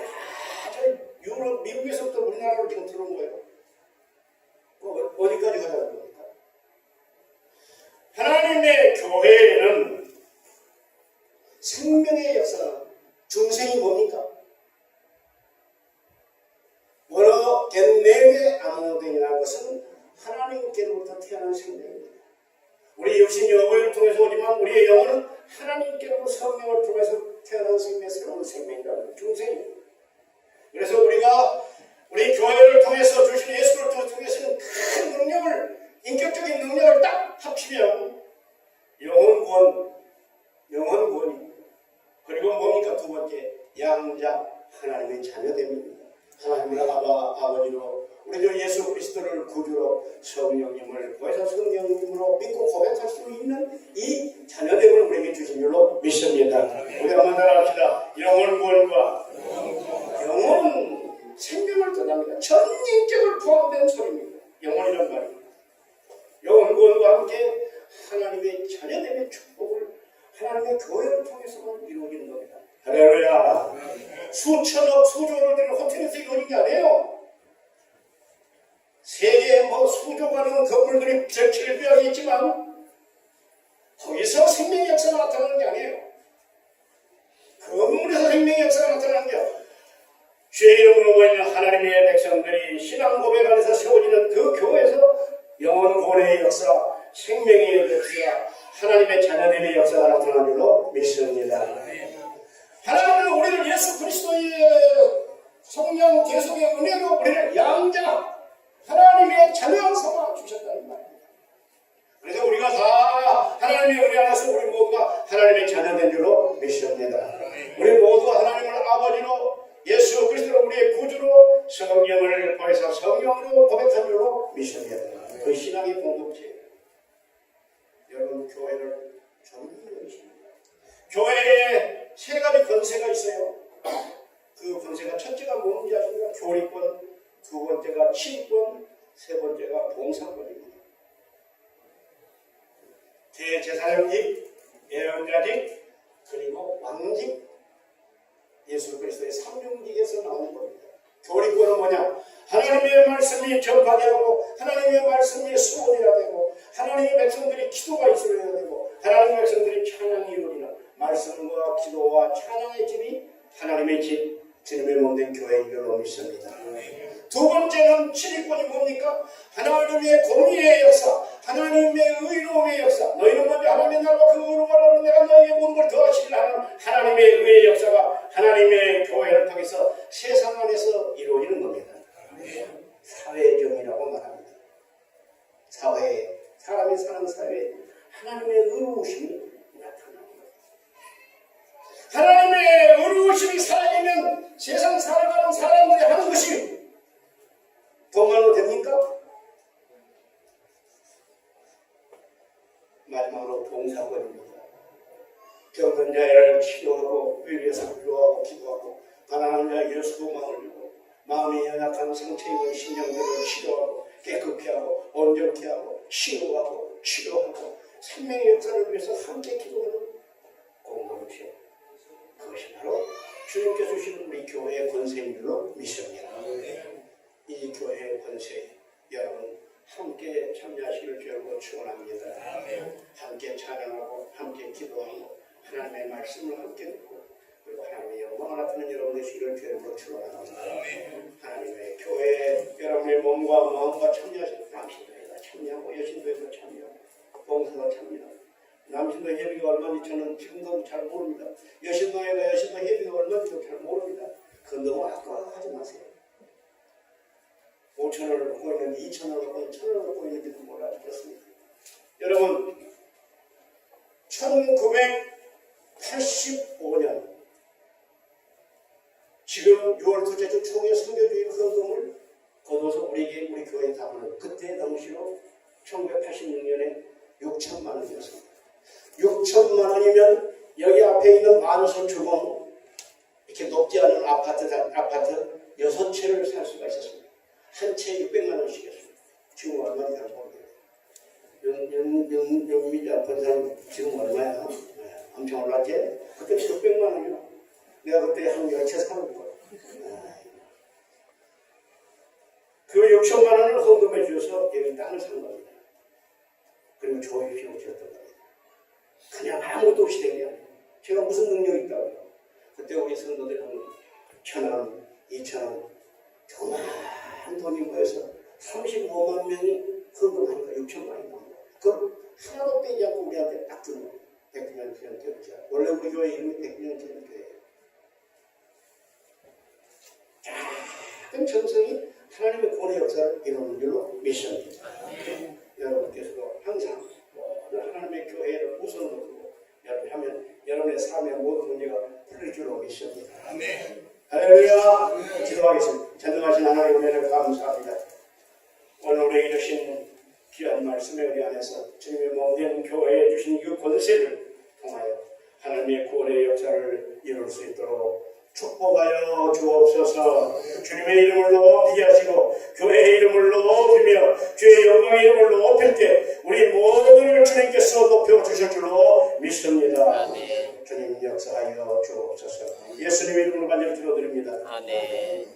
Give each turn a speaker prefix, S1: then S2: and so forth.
S1: 다 유럽, 미국에서부터 우리나라로 지금 들어온 거예요. 그 어디까지 가자는 겁니까? 하나님의 교회에는 생명의 역사, 중생이 뭡니까? 원어 겐네게 아무데이라는 것은 하나님께로부터 태어난 생명입니다. 우리 육신 영혼을 통해서 오지만 우리의 영혼은 하나님께로부터 성령을 통해서 태어난 생명의 새로운 생명이라는 중생입니다. 그래서 우리가 우리 교회를 통해서 주신 예수를 통해서는 큰 능력을 인격적인 능력을 딱 합치면 영혼 구원, 영혼 구원입니다. 그리고 뭡니까 두 번째 양자 하나님의 자녀됨입니다. 하나님을 아바 아버지로 우리 주 예수 그리스도를 구주로 성령님을 구해서 성령님으로 믿고 고백할 수 있는 이 자녀됨을 우리에게 주신 줄로 믿습니다. 우리 한번 따라합시다. 영혼 구원과 교회를 통해서만 이루어지는 겁니다. 할렐루야. 수천억 수조를 들는 호텔에서 이루어진 게 아니에요. 세계에 뭐 수조가 넘는 건물들이 절치를 있지만 거기서 생명의 역사가 나타나는 게 아니에요. 건물에서 생명의 역사가 나타나는 게 주의 이름으로 모이는 하나님의 백성들이 신앙 고백 안에서 세워지는 그 교회에서 영원 구원의 역사, 생명의 역사, 하나님의 자녀됨의 역사가 나타나는 줄로 믿습니다. 하나님은 우리를 예수 그리스도의 성령 계속의 은혜로 우리를 양자, 하나님의 자녀 삼아 주셨다는 말입니다. 그래서 우리가 다 하나님의 은혜 안에서 우리 모두가 하나님의 자녀된 줄로 믿습니다. 우리 모두 하나님을 아버지로 예수 그리스도를 우리의 구주로 성령을 보내서 성령으로 고백한 줄로 믿습니다. 그 신앙의 공동체 여러분 교회를 존중해 주십니다. 교회에 세 가지 권세가 있어요. 그 권세가 첫째가 뭔지 아십니까? 교리권, 두 번째가 치권, 세 번째가 봉사권입니다. 대제사장직, 예언자직, 그리고 왕직, 예수 그리스도의 삼중직에서 나오는 겁니다. 교리권은 뭐냐? 하나님의 말씀이 전파되게 하고 하나님의 말씀이 수원이라 되고 하나님의 백성들이 기도가 있어야 되고 하나님의 백성들이 찬양이 이루리라 말씀과 기도와 찬양의 집이 하나님의 집 주님의 몸된 줄로 믿습니다. 두 번째는 치리권이 뭡니까? 하나님의 공의의 역사, 하나님의 의로움의 역사. 너희는 먼저 하나님의 나라와 그 의로움을 알아 내가 너희에게 모든 걸 더하시리라 하는 하나님의 의의 역사가 하나님의 교회를 통해서 세상 안에서 이루어지는 겁니다. 사회정의라고 말합니다. 사회, 사람이 사회에 하나님의 의로우심이 나타납니다. 하나님의 의로우심이 사라지면 세상 살아가는 사람들이 하는 것이 돈만으로 됩니까? 마지막으로 봉사권입니다. 병든 자를 치료하고 위에서 위로하고 기도하고 가난한 자에게 소망을 주고 마음이 연약한 상처입은 신령들을 치료하고 깨끗게 하고 온전케 하고 치료하고 치료하고 생명의 역사를 위해서 함께 기도하는 공동체 그것이 바로 주님께서 주신 우리 교회의 권세인 줄로 믿습니다. 이 교회의 권세 여러분 함께 참여하시길 주여로 축원합니다. 함께 찬양하고 함께 기도하고 하나님의 말씀을 함께 듣고 그리고 하나님의 영광을 나타내는 여러분 되시기를 주여로 축원합니다. 하나님의 교회에 여러분의 몸과 마음과 참여하시는 남신도에다 참여하고 봉사도 참여하고 남신도 예비가 얼마인지 저는 지금도 잘 모릅니다. 여신도에가 여신도 예비가 얼마인지도 잘 모릅니다. 그 너무 아까워하지 마세요. 5천 원을 넣고 있는데 2천 원을 넣고 1천 원을 넣고 있는지도 몰라 죽겠습니다. 여러분 1985년 지금 6월 둘째 주 총회 선교주의 헌금을 거둬서 우리에게 우리 교회에 담는 그때 당시로 1986년에 6천만 원이었습니다. 6천만 원이면 여기 앞에 있는 만수 주공 이렇게 높지 않은 아파트 아파트 여섯 채를 살 수가 있었습니다. 한 채에 600만 원씩이었습니다. 지금 얼마인지 연, 연, 연민이 아픈 사람 지금 얼마야? 네, 엄청 올랐지? 그때 600만 원이야. 내가 그때 한 10채 사는 거야. 그 6천만 원을 헌금해 주셔서 여기 땅을 산 겁니다. 그리고 조입시고 지었던 겁니다. 그냥 아무것도 없이 된 게 아니에요. 제가 무슨 능력이 있다고요. 그때 우리 성도들이 한천 원, 이천 원, 조그마한 돈이 모여서 35만 명이 헌금한 거 6천만이 나온. 그걸 하나도 빼지 않고 우리한테 딱 주는 거예요. 백년 지원 교회자. 원래 우리 교회 이름이 백년 지원 교회예요. 작은 정성이 하나님의 구원의 역사를 이루는 줄로 믿습니다. 여러분께서도 항상 교회를 우선으로 두고 여러분 하면 여러분의 삶의 모든 문제가 풀릴 줄로 믿습니다. 할렐루야! 기도하겠습니다. 전능하신 하나님 은혜를 감사합니다. 오늘 우리에게 주신 귀한 말씀의 우리 안에서 주님의 몸된 교회에 주신 이 권세를 통하여 하나님의 구원의 역사를 이룰 수 있도록 축복하여 주옵소서 주님의 이름을 높이게 하시고 교회의 이름을 높이며 주의 영광의 이름을 높일 때 우리 모두를 주님께서 높여주실 줄로 믿습니다. 주님 역사하여 주옵소서. 예수님의 이름으로 간절히 기도드립니다.
S2: 아멘.